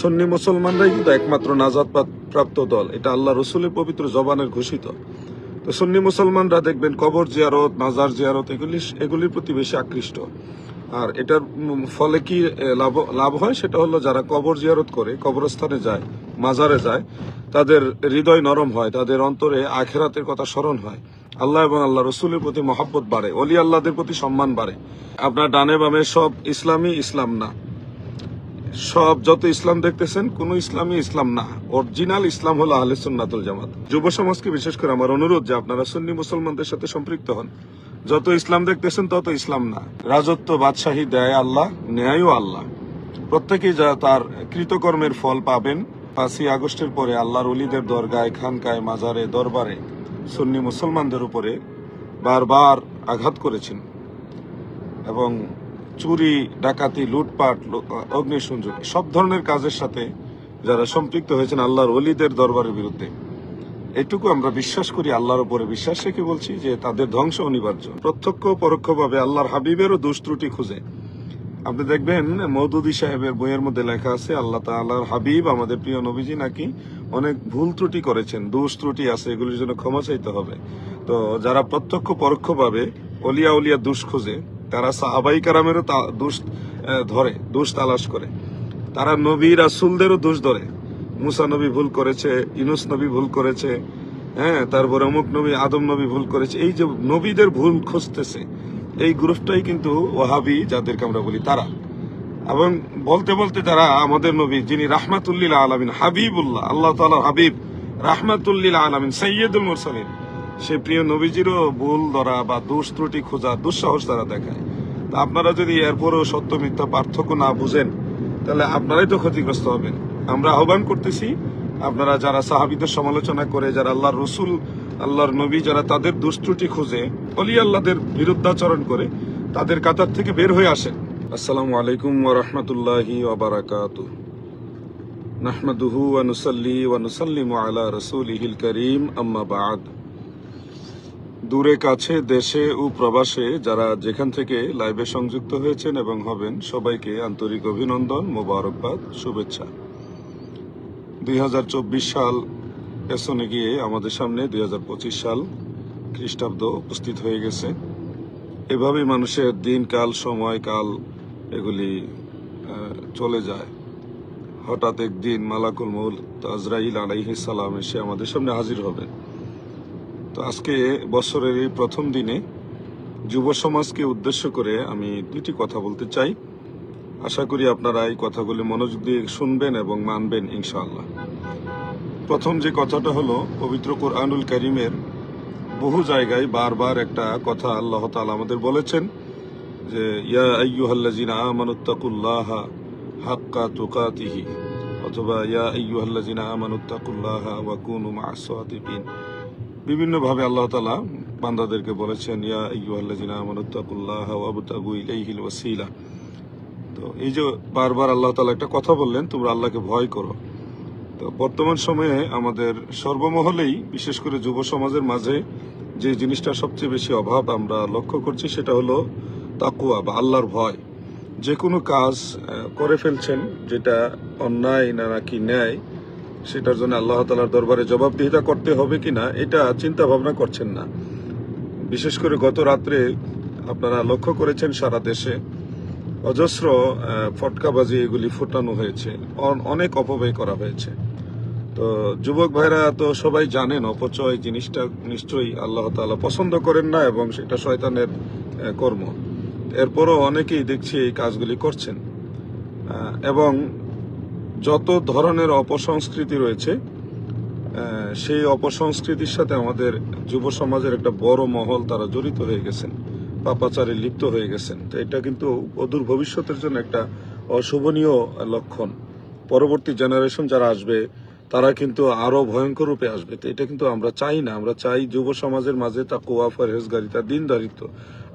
সুন্নি মুসলমানরাই কিন্তু একমাত্র নাজাদ প্রাপ্ত দল। এটা আল্লাহ রসুলের পবিত্র জবানের ঘোষিত। তো সুন্নি মুসলমানরা দেখবেন কবর জিয়ারত, মাজার জিয়ারত, এগুলি এগুলির প্রতি বেশি আকৃষ্ট। আর এটার ফলে কি লাভ লাভ হয়? সেটা হলো যারা কবর জিয়ারত করে, কবরস্থানে যায়, মাজারে যায়, তাদের হৃদয় নরম হয়, তাদের অন্তরে আখেরাতের কথা স্মরণ হয়। আল্লাহ এবং আল্লাহ রসুলের প্রতি মহাব্বত বাড়ে, অলি আল্লাহদের প্রতি সম্মান বাড়ে। আপনার ডানে বামে সব ইসলামই ইসলাম না। সব যত ইসলাম দেখতেছেন, কোন ইসলামই ইসলাম না। অরিজিনাল ইসলাম হলো আহলে সুন্নাতুল জামাত। যুব সমাজকে বিশেষ করে আমার অনুরোধ যে আপনারা সুন্নি মুসলমানদের সাথে সম্পৃক্ত হন। যত ইসলাম দেখতেছেন, তত ইসলাম না। রাজত্ব, বাদশাহী, দেয় আল্লাহ, ন্যায়ও আল্লাহ। প্রত্যেকেই যা তার কৃতকর্মের ফল পাবেন, পাঁচই আগস্টের পরে আল্লাহর অলিদের দরগায়, খানকায়, মাজারে, দরবারে সুন্নি মুসলমানদের উপরে বারবার আঘাত করেছেন। এবং চুরি, ডাকাতি, লুটপাট অগ্নিসংযোগ, সব ধরনের কাজের সাথে যারা সম্পৃক্ত হয়েছেন আল্লাহর অলিদের দরবারের বিরুদ্ধে। এটুকু আমরা বিশ্বাস করি, আল্লাহর উপরে বিশ্বাস রেখে বলছি যে তাদের ধ্বংস অনিবার্য। প্রত্যক্ষ পরোক্ষভাবে আল্লাহর হাবিবেরও দোষ ত্রুটি খুঁজে। আপনি দেখবেন মৌদুদি সাহেবের বইয়ের মধ্যে লেখা আছে, আল্লাহ তাআলার হাবিব আমাদের প্রিয় নবীজি নাকি অনেক ভুল ত্রুটি করেছেন, দোষ ত্রুটি আছে, এগুলির জন্য ক্ষমা চাইতে হবে। তো যারা প্রত্যক্ষ পরোক্ষভাবে অলিয়া উলিয়া দোষ খোঁজে তারা সাহাবাই কারামেরও দোষ ধরে, দোষ তালাশ করে। তারা নবী রাসুলদেরও দোষ ধরে। মুসা নবী ভুল করেছে ইনুস নবী ভুল করেছে হ্যাঁ তারপরে অমুক নবী, আদম নবী ভুল করেছে। এই যে নবীদের ভুল খুঁজতেছে, এই গ্রুপটাই কিন্তু ওয়াহাবি যাদেরকে আমরা বলি তারা। এবং বলতে বলতে তারা আমাদের নবী, যিনি রাহমাতুল্লিল আলমিন, হাবিবুল্লাহ, আল্লাহ তাআলা হাবিব, রাহমাতুল্লিল আলমিন সৈয়দুল মুরসালিন। সে প্রিয় নবীজিরও ভুল ধরা বা দোষ ত্রুটি খোঁজা দুঃসাহস তারা দেখায়। তা আপনারা যদি এরপরেও সত্য, মিথ্যা পার্থক্য না বুঝেন, তাহলে আপনারাই তো ক্ষতিগ্রস্ত হবেন। আমরা আহ্বান করতেছি, আপনারা যারা সাহাবিদের সমালোচনা করে, যারা আল্লাহর রসুল, আল্লাহর নবী, যারা তাদের দুষ্ট্রুটি খুঁজে, অলি আল্লাহদের বিরুদ্ধাচরণ করে, তাদের কাতার থেকে বের হয়ে আসেন। আসসালামু আলাইকুম ওয়া রাহমাতুল্লাহি ওয়া বারাকাতুহু। নাহমাদুহু ওয়া নুসাল্লি ওয়া নুসাল্লিমু আলা রাসূলিহিল কারীম, আম্মা বা'দ। দূরে, কাছে, দেশে ও প্রবাসে যারা যেখান থেকে লাইভে সংযুক্ত হয়েছেন এবং হবেন, সবাইকে আন্তরিক অভিনন্দন, মোবারকবাদ, শুভেচ্ছা। দুই হাজার চব্বিশ সাল পেছনে গিয়ে আমাদের সামনে দুই হাজার পঁচিশ সাল খ্রিস্টাব্দ উপস্থিত হয়ে গেছে। এভাবেই মানুষের দিন, কাল, সময়, কাল এগুলি চলে যায়। হঠাৎ একদিন মালাকুল মৌল আজরাইল আলাইহিস সালাম এসে আমাদের সামনে হাজির হবে তো আজকে বছরের এই প্রথম দিনে যুব সমাজকে উদ্দেশ্য করে আমি দুটি কথা বলতে চাই। আশা করি আপনারা এই কথাগুলি মনোযোগ দিয়ে শুনবেন এবং মানবেন, ইনশাআল্লাহ। প্রথম যে কথাটা হলো, পবিত্র কোরআনুল করিমের বহু জায়গায় বারবার একটা কথা আল্লাহ তাআলা আমাদের বলেছেন যে, ইয়া আইয়ুহাল্লাযিনা আমানুত্তাকুল্লাহা হাক্কা তুকাতিহি অথবা ইয়া আইয়ুহাল্লাযিনা আমানুত্তাকুল্লাহা ওয়া কুনু মা'আস সাদিকিন বিভিন্নভাবে আল্লাহ তালা বান্দাদেরকে বলেছেন, ইয়া আইয়ুহাল্লাযিনা আমানুত্তাকুল্লাহা ওয়াবতাগু ইলাইহিল ওয়াসিলা। তো এই যে বারবার আল্লাহ তালা একটা কথা বললেন, তোমরা আল্লাহকে ভয় করো। তো বর্তমান সময়ে আমাদের সর্বমহলেই, বিশেষ করে যুব সমাজের মাঝে যে জিনিসটা সবচেয়ে বেশি অভাব আমরা লক্ষ্য করছি, সেটা হলো তাকুয়া বা আল্লাহর ভয়। যে কোনো কাজ করে ফেলছেন, যেটা অন্যায় না নাকি ন্যায় সেটার জন্য আল্লাহ তালার দরবারে জবাবদিহিতা করতে হবে কিনা, এটা চিন্তা ভাবনা করছেন না। বিশেষ করে গত রাত্রে আপনারা লক্ষ্য করেছেন সারা দেশে অজস্র ফটকাবাজি এগুলি ফোটানো হয়েছে। অন- অনেক অপব্যয় করা হয়েছে। তো যুবক ভাইরা তো সবাই জানেন, অপচয় জিনিসটা নিশ্চয়ই আল্লাহ তাআলা পছন্দ করেন না এবং সেটা শয়তানের কর্ম। এরপরও অনেকেই দেখছি এই কাজগুলি করছেন। এবং যত ধরনের অপসংস্কৃতি রয়েছে সেই অপসংস্কৃতির সাথে আমাদের যুব সমাজের একটা বড় মহল তারা জড়িত হয়ে গেছেন, পাপাচারে লিপ্ত হয়ে গেছেন। তো এটা কিন্তু অদূর ভবিষ্যতের জন্য একটা অশোভনীয় লক্ষণ। পরবর্তী জেনারেশন যারা আসবে, তারা কিন্তু আরও ভয়ঙ্কর রূপে আসবে। তো এটা কিন্তু আমরা চাই না। আমরা চাই যুব সমাজের মাঝে তা কোয়া ফরহেজগারিতা দিনদারিত্ব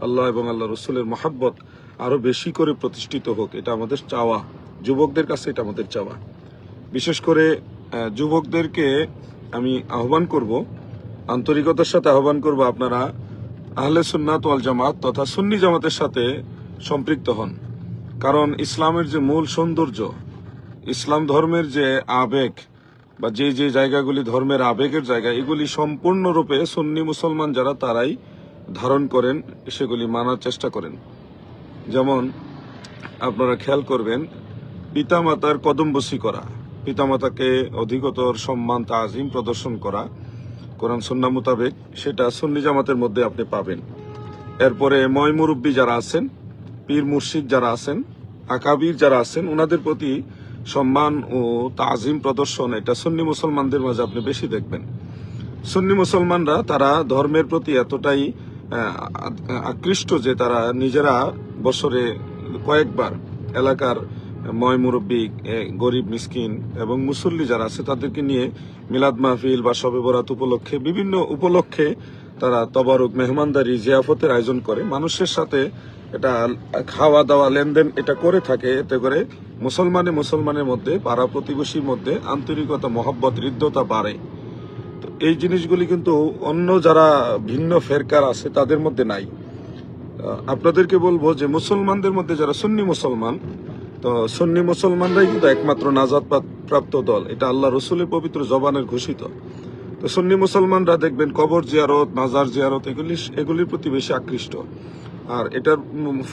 আল্লাহ এবং আল্লাহ রসুলের মহাব্বত আরও বেশি করে প্রতিষ্ঠিত হোক। এটা আমাদের চাওয়া। যুবকদের কাছে এটা আমাদের চাওয়া। বিশেষ করে যুবকদেরকে আমি আহ্বান করব, আন্তরিকতার সাথে আহ্বান করব আপনারা আহলে সুন্নাত ওয়াল জামাত তথা সুন্নি জামাতের সাথে সম্পৃক্ত হন। কারণ ইসলামের যে মূল সৌন্দর্য, ইসলাম ধর্মের যে আবেগ বা যে যে জায়গাগুলি ধর্মের আবেগের জায়গা, এগুলি সম্পূর্ণরূপে সুন্নি মুসলমান যারা, তারাই ধারণ করেন, সেগুলি মানার চেষ্টা করেন। যেমন আপনারা খেয়াল করবেন পিতামাতার কদমবসি করা, পিতামাতাকে অধিকতর সম্মান, তাজিম প্রদর্শন করা, কোরআন সন্না মোতাবেক সেটা সুন্নি জামাতের মধ্যে আপনি পাবেন। এরপরে ময় মুরব্বী যারা আছেন, পীর মুর্শিদ যারা আছেন, আকাবির যারা আছেন ওনাদের প্রতি সম্মান ও তাজিম প্রদর্শন এটা সুন্নি মুসলমানদের মাঝে আপনি বেশি দেখবেন। সুন্নি মুসলমানরা তারা ধর্মের প্রতি এতটাই আকৃষ্ট যে তারা নিজেরা বছরে কয়েকবার এলাকার ময় মুরব্বী গরিব, মিসকিন এবং মুসল্লি যারা আছে তাদেরকে নিয়ে মিলাদ মাহফিল বা শবে বরাত উপলক্ষে বিভিন্ন উপলক্ষে তারা তবারক, মেহমানদারি, জিয়াফতের আয়োজন করে। মানুষের সাথে এটা খাওয়া দাওয়া লেনদেন এটা করে থাকে। এতে করে মুসলমানে মুসলমানের মধ্যে, পাড়া প্রতিবেশীর মধ্যে আন্তরিকতা, মহব্বত, হৃদ্যতা বাড়ে। তো এই জিনিসগুলি কিন্তু অন্য যারা ভিন্ন ফেরকার আছে তাদের মধ্যে নাই। আপনাদেরকে বলব যে মুসলমানদের মধ্যে যারা সুন্নি মুসলমান তো সন্নি মুসলমানরাই কিন্তু একমাত্র নাজাদ প্রাপ্ত দল। এটা আল্লাহ রসুলের পবিত্র জবানের ঘোষিত। তো সন্নি মুসলমানরা দেখবেন কবর জিয়ারত, মাজার জিয়ারত, এগুলি এগুলির প্রতি বেশি আকৃষ্ট। আর এটার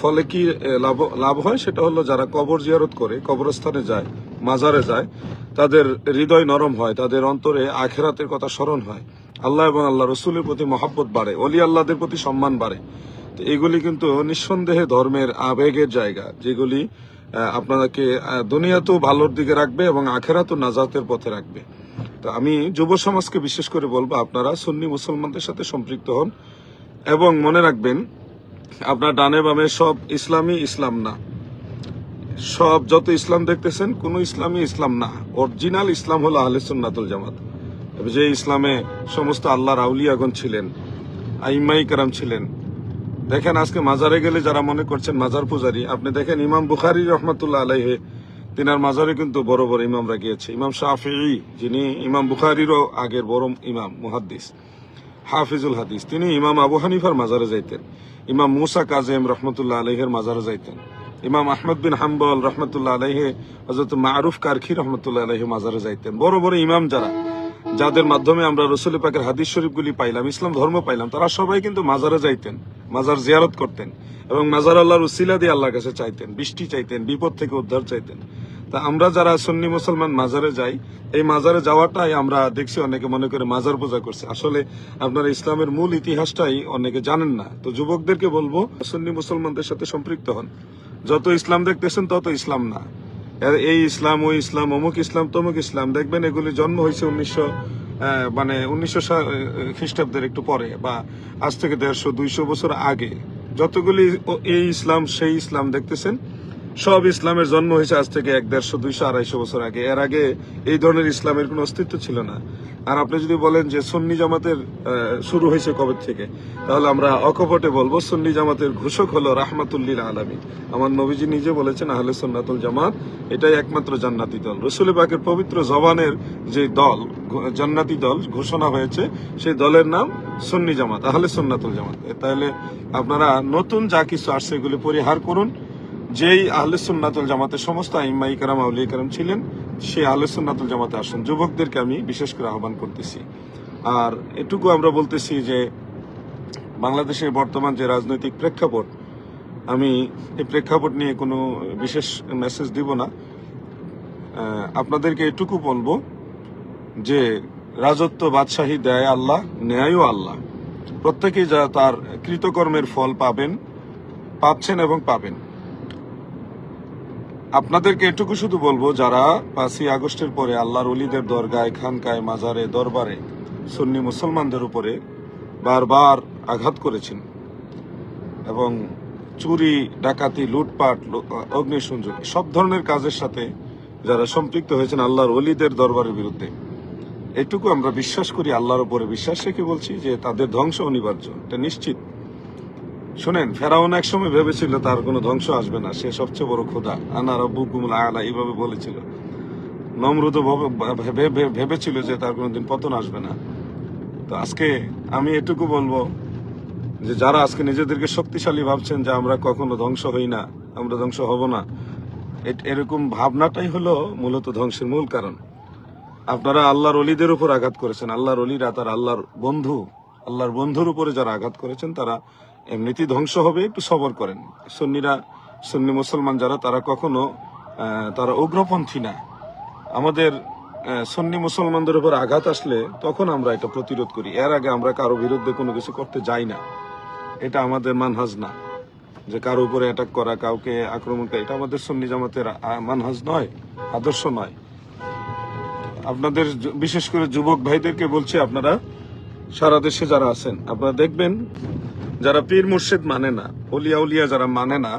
ফলে কি লাভ লাভ হয়? সেটা হলো যারা কবর জিয়ারত করে, কবরস্থানে যায়, মাজারে যায়, তাদের হৃদয় নরম হয়, তাদের অন্তরে আখেরাতের কথা স্মরণ হয়। আল্লাহ এবং আল্লাহ রসুলের প্রতি মহাব্বত বাড়ে অলি আল্লাহদের প্রতি সম্মান বাড়ে। তো এগুলি কিন্তু নিঃসন্দেহে ধর্মের আবেগের জায়গা, যেগুলি আপনাকে দুনিয়া তো ভালোর দিকে রাখবে এবং আখেরা তো নাজাতের পথে রাখবে। তো আমি যুব সমাজকে বিশেষ করে বলব, আপনারা সুন্নি মুসলমানদের সাথে সম্পৃক্ত হন এবং মনে রাখবেন, আপনার ডানে বামে সব ইসলামই ইসলাম না। সব যত ইসলাম দেখতেছেন, কোন ইসলামই ইসলাম না। অরিজিনাল ইসলাম হলো আহলে সুন্নাতুল জামাত। যে ইসলামে সমস্ত আল্লাহর আউলিয়াগণ ছিলেন, আইমাই কারাম ছিলেন দেখেন আজকে মাজারে গেলে যারা মনে করছেন মাজার পূজারি, আপনি দেখেন ইমাম বুখারি রহমতুল্লাহ আলাইহে, তিনার মাজারে কিন্তু বড় বড় ইমামরা গিয়েছে। ইমাম শাহি যিনি ইমাম বুখারিরও আগের বড় ইমাম, মুহাদ্দিস, হাফিজুল হাদিস, তিনি ইমাম আবু হানিফার মাজারে যাইতেন। ইমাম মুসা কাজেম রহমতুল্লাহ আলহের মাজারে যাইতেন। ইমাম আহমদ বিন হাম্বল রহমতুল্লাহ আলহে হজরত মারুফ কারখি রহমতুল্লাহ আলহে মাজারে যাইতেন। বড় বড় ইমাম যারা যাদের মাধ্যমে আমরা রসুল পাকের হাদিস শরীফগুলি পাইলাম, ইসলাম ধর্ম পাইলাম, তারা সবাই কিন্তু মাজারে যাইতেন, মাজার জিয়ারত করতেন এবং মাজার আল্লাহর উসিলা দিয়ে আল্লাহর কাছে চাইতেন, বৃষ্টি চাইতেন, বিপদ থেকে উদ্ধার চাইতেন। তা আমরা যারা সুন্নি মুসলমান মাজারে যাই, এই মাজারে যাওয়াটাই আমরা দেখছি অনেকে মনে করে মাজার পূজা করছে। আসলে আপনারা ইসলামের মূল ইতিহাসটাই অনেকে জানেন না। তো যুবকদেরকে বলব, সুন্নি মুসলমানদের সাথে সম্পৃক্ত হন। যত ইসলাম দেখতেছেন, তত ইসলাম না। এই ইসলাম, ওই ইসলাম, অমুক ইসলাম, তমুক ইসলাম। দেখবেন এগুলি জন্ম হয়েছে উনিশশো মানে উনিশশো খ্রিস্টাব্দের একটু পরে বা আজ থেকে দেড়শো, দুইশো বছর আগে। যতগুলি এই ইসলাম, সেই ইসলাম দেখতেছেন সব ইসলামের জন্ম হয়েছে আজ থেকে এক দেড়শো, দুইশো, আড়াইশো বছর আগে। এর আগে এই ধরনের ইসলামের কোনো অস্তিত্ব ছিল না। আর আপনি যদি বলেন যে সুন্নি জামাতের শুরু হয়েছে কবে থেকে, তাহলে আমরা অকপটে বলব সুন্নি জামাতের ঘোষক হলো রাহমাতুল্লিল আলমী আমার নবীজি নিজে বলেছেন, আহলে সুন্নাতুল জামাত, এটাই একমাত্র জান্নাতি দল। রসুল পাকের পবিত্র জবানের যে দল জান্নাতি দল ঘোষণা হয়েছে, সেই দলের নাম সুন্নি জামাত, আহলে সুন্নাতুল জামাত। তাহলে আপনারা নতুন যা কিছু আসছে এগুলি পরিহার করুন। যেই আহলে সুন্নাতুল জামাতের সমস্ত আইমাই কারাম আউলিয়া কারাম ছিলেন, সেই আহলে সুন্নাতুল জামাতে আসুন। যুবকদেরকে আমি বিশেষ করে আহ্বান করতেছি। আর এটুকু আমরা বলতেছি যে, বাংলাদেশের বর্তমান যে রাজনৈতিক প্রেক্ষাপট, আমি এই প্রেক্ষাপট নিয়ে কোনো বিশেষ মেসেজ দিব না। আপনাদেরকে এটুকু বলব যে, রাজত্ব, বাদশাহী দেয় আল্লাহ, ন্যায়ও আল্লাহ। প্রত্যেকেই যা তার কৃতকর্মের ফল পাবেন, পাচ্ছেন এবং পাবেন। আপনাদেরকে এটুকু শুধু বলব, যারা পাঁচই আগস্টের পরে আল্লাহর অলিদের দরগায়, খানকায়, মাজারে, দরবারে সুন্নি মুসলমানদের উপরে বারবার আঘাত করেছেন এবং চুরি, ডাকাতি, লুটপাট অগ্নিসংযোগ, সব ধরনের কাজের সাথে যারা সম্পৃক্ত হয়েছেন আল্লাহর অলিদের দরবারের বিরুদ্ধে, এটুকু আমরা বিশ্বাস করি, আল্লাহর উপরে বিশ্বাস রেখে বলছি যে তাদের ধ্বংস অনিবার্য। এটা নিশ্চিত। শোনেন, ফেরাউন এক সময় ভেবেছিল তার কোনো ধ্বংস আসবে না, সে সবচেয়ে বড় খোদা আনা রব্বুকুমুল আলা এইভাবে বলেছিল। নমরুদ ভেবেছিল যে তার কোনোদিন পতন আসবে না। তো আজকে আমি এটুকু বলব যে যারা আজকে নিজেদেরকে শক্তিশালী ভাবছেন যে আমরা কখনো ধ্বংস হই না, আমরা ধ্বংস হব না এরকম ভাবনাটাই হলো মূলত ধ্বংসের মূল কারণ। আপনারা আল্লাহর অলিদের উপর আঘাত করেছেন, আল্লাহর অলিরা তার আল্লাহর বন্ধু, আল্লাহর বন্ধুর উপরে যারা আঘাত করেছেন, তারা এমনিতেই ধ্বংস হবে, একটু সবর করেন। সন্নিরা, সন্নি মুসলমান যারা, তারা কখনো তারা উগ্রপন্থী না। আমাদের সন্নি মুসলমানদের উপর আঘাত আসলে তখন আমরা এটা প্রতিরোধ করি। এর আগে আমরা কারও বিরুদ্ধে কোনো কিছু করতে যাই না। এটা আমাদের মানহাজ না। যে কারও উপরে অ্যাটাক করা, কাউকে আক্রমণ করা, এটা আমাদের সন্নি জামাতের মানহাজ নয়, আদর্শ নয়। আপনাদের বিশেষ করে যুবক ভাইদেরকে বলছি আপনারা, সারা দেশে যারা আছেন, আপনারা দেখবেন যারা পীর মুর্শিদ মানে না, অলিয়া উলিয়া যারা মানে না,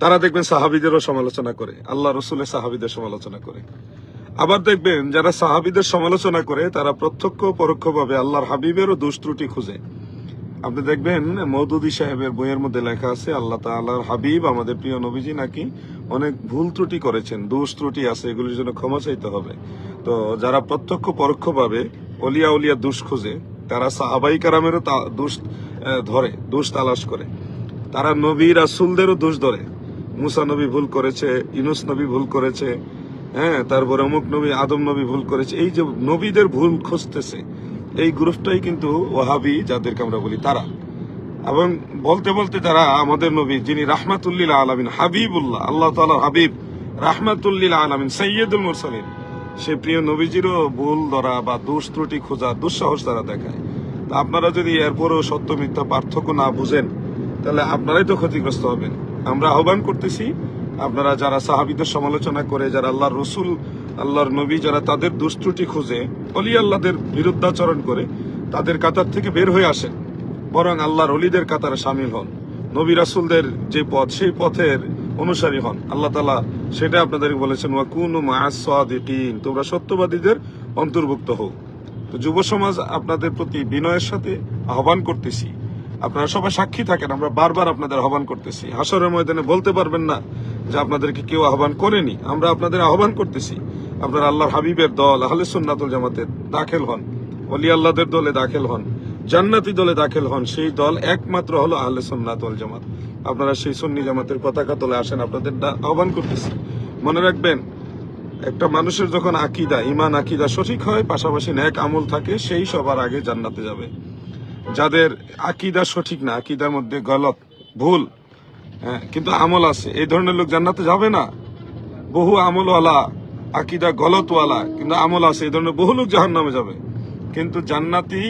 তারা দেখবেন সাহাবিদেরও সমালোচনা করে, আল্লাহ রসুলের সাহাবিদের সমালোচনা করে। আবার দেখবেন যারা সাহাবিদের সমালোচনা করে, তারা প্রত্যক্ষ পরোক্ষভাবে আল্লাহর হাবিবেরও দোষ ত্রুটি খুঁজে। আপনি দেখবেন মৌদুদি সাহেবের বইয়ের মধ্যে লেখা আছে, আল্লাহ তাআলার হাবিব আমাদের প্রিয় নবীজি নাকি অনেক ভুল ত্রুটি করেছেন, দোষ ত্রুটি আছে, এগুলির জন্য ক্ষমা চাইতে হবে। তো যারা প্রত্যক্ষ পরোক্ষভাবে অলিয়া উলিয়া দোষ খুঁজে, তারা সাহাবাই কারামেরও দোষ ধরে, দোষ তালাশ করে। তারা নবী রাসুলদেরও দোষ ধরে। মুসা নবী ভুল করেছে ইনুস নবী ভুল করেছে হ্যাঁ তারপরে অমুক নবী, আদম নবী ভুল করেছে। এই যে নবীদের ভুল খুঁজতেছে, এই গ্রুপটাই কিন্তু ওহাবি যাদেরকে আমরা বলি তারা। এবং বলতে বলতে তারা আমাদের নবী, যিনি রাহমাতুল্লিল আলমিন, হাবিবুল্লাহ, আল্লাহ তাআলার হাবিব, রাহমাতুল্লিল আলমিন সৈয়দুল মুরসালিন, সে প্রিয় নবীজিরও ভুল ধরা বা দোষ ত্রুটি খোঁজা, দুঃসাহস তারা দেখায়। তা আপনারা যদি এরপরেও সত্য, মিথ্যা, পার্থক্য না বুঝেন, তাহলে আপনারাই তো ক্ষতিগ্রস্ত হবেন। আমরা আহ্বান করতেছি, আপনারা যারা সাহাবিদের সমালোচনা করে, যারা আল্লাহর রসুল, আল্লাহর নবী, যারা তাদের দুষ্ত্রুটি খুঁজে, অলি আল্লাহদের বিরুদ্ধাচরণ করে, তাদের কাতার থেকে বের হয়ে আসেন। বরং আল্লাহর অলিদের কাতারে সামিল হন। নবী রাসুলদের যে পথ, সেই পথের অনুসারী হন। আল্লাহ তালা সেটা আপনাদেরকে বলেছেন ওয়াকুন তোমরা সত্যবাদীদের অন্তর্ভুক্ত হও। তো যুব সমাজ আপনাদের প্রতি বিনয়ের সাথে আহ্বান করতেছি। আপনারা সবাই সাক্ষী থাকেন, আমরা বারবার আপনাদের আহ্বান করতেছি। হাসরের ময়দানে বলতে পারবেন না যে আপনাদেরকে কেউ আহ্বান করেনি। আমরা আপনাদের আহ্বান করতেছি, আপনারা আল্লাহ হাবিবের দল, আহলে সুন্নাতুল জামাতের দাখিল হন অলি আল্লাহদের দলে দাখিল হন, জান্নাতি দলে দাখিল হন। সেই দল একমাত্র হলো আহলে সুন্নাতুল জামাত। আপনারা সেই সুন্নি জামাতের পতাকা তোলে আসেন, আপনাদের আহ্বান করতেছি। মনে রাখবেন একটা মানুষের যখন আকিদা ইমান আকিদা সঠিক হয় পাশাপাশি ন্যাক আমল থাকে সেই সবার আগে জান্নাতে যাবে। যাদের আকিদা সঠিক না আকিদার মধ্যে গলত ভুল হ্যাঁ, কিন্তু আমল আছে। এই ধরনের লোক জান্নাতে যাবে না। বহু আমলওয়ালা আকিদা গলতওয়ালা কিন্তু আমল আছে। এই ধরনের বহু লোক জাহান নামে যাবে। কিন্তু জান্নাতি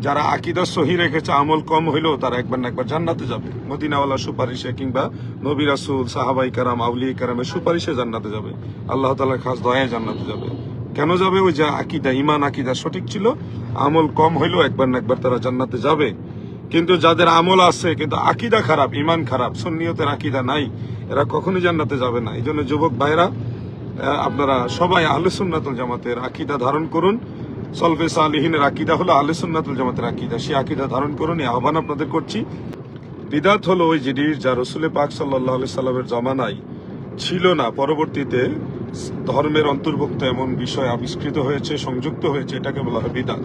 যারা আকিদা সহি রেখেছে, আমল কম হইলেও তারা একবার না একবার জান্নাতে যাবে। মদিনাওয়ালা সুপারিশে কিংবা নবী রাসুল, সাহাবাই কারাম আউলি কারামের সুপারিশে জান্নাতে যাবে। আল্লাহ তালার খাস দয়ায় জান্নাতে যাবে। কেন যাবে? ওই যে আকিদা ইমান আকিদা সঠিক ছিল। আমল কম হইলেও একবার না একবার তারা জান্নাতে যাবে। কিন্তু যাদের আমল আছে, কিন্তু আকিদা খারাপ ইমান খারাপ, সুন্নিয়তের আকিদা নাই, এরা কখনোই জান্নাতে যাবে না। এই জন্য যুবক ভাইরা আপনারা সবাই আহলে জামাতের আকিদা ধারণ করুন। সলফে সালিহিনের আকিদা হলো আহলে সুন্নাতুল জামাতের আকিদা। সেই আকিদা ধারণ করুন আহ্বান আপনাদের করছি। বিদাত হলো ওই জিনিস যা রসুলের পাক সাল্লাহ সাল্লামের জমানায় ছিল না। পরবর্তীতে ধর্মের অন্তর্ভুক্ত এমন বিষয় আবিষ্কৃত হয়েছে, সংযুক্ত হয়েছে, এটাকে বলা হয় বিদাত।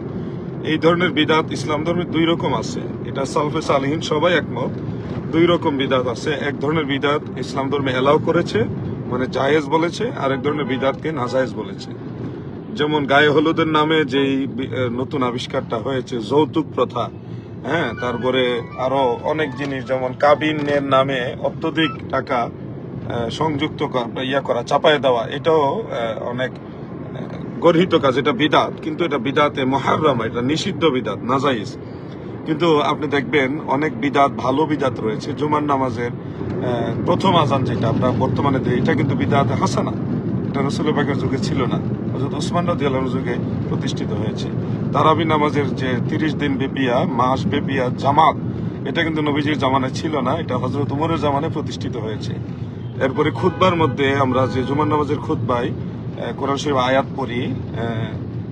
এই ধরনের বিদাত ইসলাম ধর্মের দুই রকম আছে। এটা সালফে সালহীন সবাই একমত, দুই রকম বিদাত আছে। এক ধরনের বিদাত ইসলাম ধর্মে এলাও করেছে মানে জায়েজ বলেছে আর এক ধরনের বিদাতকে নাজায়েজ বলেছে। যেমন গায়ে হলুদের নামে যেই নতুন আবিষ্কারটা হয়েছে, যৌতুক প্রথা হ্যাঁ? তারপরে আরও অনেক জিনিস, যেমন কাবিনের নামে অত্যধিক টাকা সংযুক্ত ইয়া করা, চাপায় দেওয়া, এটাও অনেক গর্হিত কাজ। এটা বিদাত, কিন্তু এটা বিদাতে মহারাম, এটা নিষিদ্ধ বিদাত, নাজাইজ। কিন্তু আপনি দেখবেন অনেক বিদাত, ভালো বিদাত রয়েছে। জুমার নামাজের প্রথম আজান যেটা আমরা বর্তমানে দিই, এটা কিন্তু বিদাত হাসানা। এটা রসুল যুগে ছিল না। হজরত উসমান রাজি আল্লাহর যুগে প্রতিষ্ঠিত হয়েছে। তারাবি নামাজের যে তিরিশ দিন বেপিয়া, মাস বেপিয়া, জামাত, এটা কিন্তু নবীজির জামানায় ছিল না, এটা হজরত উমরের জামানে প্রতিষ্ঠিত হয়েছে। এরপরে খুদ্বার মধ্যে আমরা যে জুমান নামাজের খুতবাই কোরআন শরীফ আয়াত পড়ি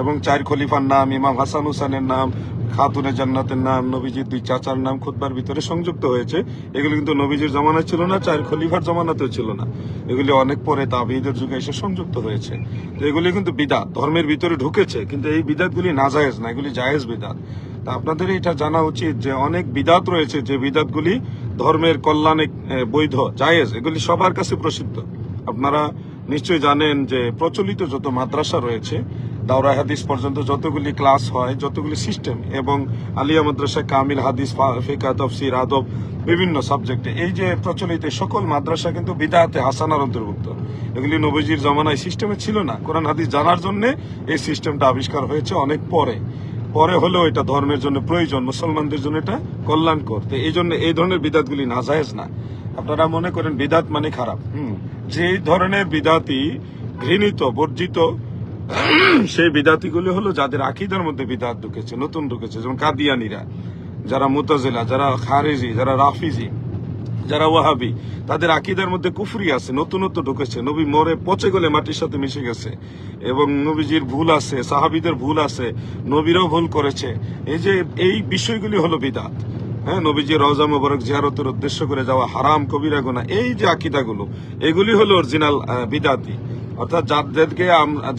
এবং চার খলিফার নাম, ইমাম হাসান হুসানের নাম, খাতুনে জান্নাতের নাম, নবীজির দুই চাচার নাম খুদ্বার ভিতরে সংযুক্ত হয়েছে। এগুলি কিন্তু নবীজির জমানায় ছিল না, চার খলিফার জমানাতেও ছিল না। এগুলি অনেক পরে তাবিদের যুগে এসে সংযুক্ত হয়েছে। তো এগুলি কিন্তু বিদাত, ধর্মের ভিতরে ঢুকেছে, কিন্তু এই বিদাতগুলি না জায়েজ না, এগুলি জায়েজ বিদাত। তা আপনাদের এটা জানা উচিত যে অনেক বিদাত রয়েছে যে বিদাতগুলি ধর্মের কল্যাণে বৈধ, জায়েজ, এগুলি সবার কাছে প্রসিদ্ধ। আপনারা নিশ্চয়ই জানেন যে প্রচলিত যত মাদ্রাসা রয়েছে দাওরা হাদিস পর্যন্ত যতগুলি ক্লাস হয়, যতগুলি সিস্টেম এবং আলিয়া মাদ্রাসা, কামিল হাদিস ফিকা, তফসির, আদব বিভিন্ন সাবজেক্টে। এই যে প্রচলিত সকল মাদ্রাসা কিন্তু বিদাতে হাসানার অন্তর্ভুক্ত। এগুলি নবীজির জমানায় সিস্টেমে ছিল না। কোরআন, হাদিস জানার জন্য এই সিস্টেমটা আবিষ্কার হয়েছে অনেক পরে। পরে হলেও এটা ধর্মের জন্য প্রয়োজন, মুসলমানদের জন্য এটা কল্যাণ করতে এই জন্য এই ধরনের বিদাতগুলি না নাজায়েজ না। আপনারা মনে করেন বিদাত মানে খারাপ। হুম যে ধরনের বিদাতি ঘৃণিত, বর্জিত সেই বিদাতিগুলি হলো যাদের আকিদার মধ্যে বিদাত ঢুকেছে, নতুন ঢুকেছে, যেমন কাদিয়ানিরা, যারা মুতাজিলা, যারা খারেজি, যারা রাফিজি, যারা ওয়াহাবি, তাদের আকিদার মধ্যে কুফরি আছে, নতুনত্ব ঢুকেছে, নবী মরে পচে গেলে মাটির সাথে মিশে গেছে, এবং নবীজির ভুল আছে, সাহাবিদের ভুল আছে, নবীরাও ভুল করেছে। এই যে, এই বিষয়গুলি হলো বিদাত। হ্যাঁ নবীজি রওজা মোবারক জিয়ারতের উদ্দেশ্য করে যাওয়া হারাম কবিরা গোনা এই যে আকিদাগুলো, এগুলি হলো অরিজিনাল বিদাতি। অর্থাৎ যাদেরকে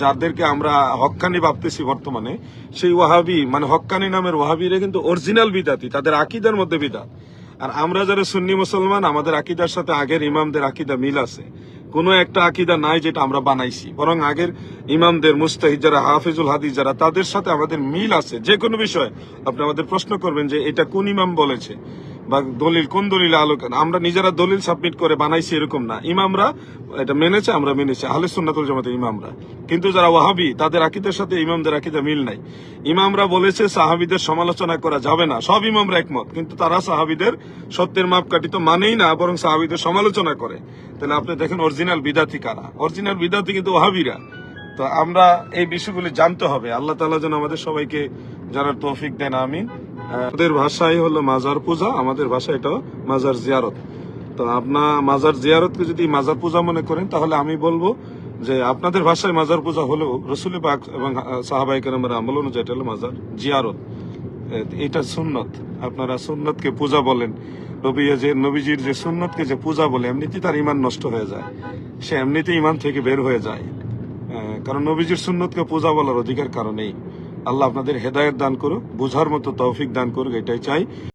যাদেরকে আমরা হক্কানি ভাবতেছি বর্তমানে, সেই ওয়াহাবি মানে হক্কানি নামের ওয়াহাবিরা কিন্তু অরিজিনাল বিদাতি, তাদের আকিদার মধ্যে বিদাত। আর আমরা যারা সুন্নি মুসলমান, আমাদের আকিদার সাথে আগের ইমামদের আকিদা মিল আছে। কোনো একটা আকিদা নাই যেটা আমরা বানাইছি। বরং আগের ইমামদের, মুস্তাহিদ যারা, হাফিজুল হাদিস যারা, তাদের সাথে আমাদের মিল আছে। যে কোনো বিষয়ে আপনি আমাদের প্রশ্ন করবেন যে এটা কোন ইমাম বলেছে। বা দলিল, কোন দলিল আলোচনা আমরা নিজেরা দলিল সাবমিট করে বানাইছি এরকম না। ইমামরা, এটা মেনেছে, আমরা মেনেছি। আহলে সুন্নাতুল জামাতের ইমামরা। কিন্তু যারা ওয়াহাবি, তাদের আকিদের সাথে ইমামদের আকিদা মিল নাই। ইমামরা বলেছে, সাহাবিদের সমালোচনা করা যাবে না। সব ইমামরা একমত, কিন্তু তারা সাহাবিদের সত্যের মাপকাঠি তো মানেই না, বরং সাহাবিদের সমালোচনা করে। তাহলে আপনি দেখেন অরিজিনাল বিদাতি কারা? অরিজিনাল বিদাতি কিন্তু ওয়াহাবিরা। তো আমরা এই বিষয়গুলি জানতে হবে। আল্লাহ তালা যেন আমাদের সবাইকে জানার তৌফিক দেন, আমিন। ওদের ভাষাই হলো মাজার পূজা, আমাদের ভাষা এটা মাজার জিয়ারত। তো আপনার মাজার জিয়ারতকে যদি মাজার পূজা মনে করেন, তাহলে আমি বলব যে আপনাদের ভাষায় মাজার পূজা হলেও রসুল পাক এবং সাহাবাই কেরামের আমল অনুযায়ী এটা হলো মাজার জিয়ারত। এটা সুন্নত। আপনারা সুন্নতকে পূজা বলেন। নবী যে, নবীজির যে সুন্নতকে যে পূজা বলে, এমনিতেই তার ইমান নষ্ট হয়ে যায়। সে এমনিতেই ইমান থেকে বের হয়ে যায়। কারণ নবীজির সুন্নতকে পূজা বলার অধিকার কারণেই আল্লাহ আপনাদের হেদায়ত দান করুক বোঝার মতো তৌফিক দান করুক এটাই চাই।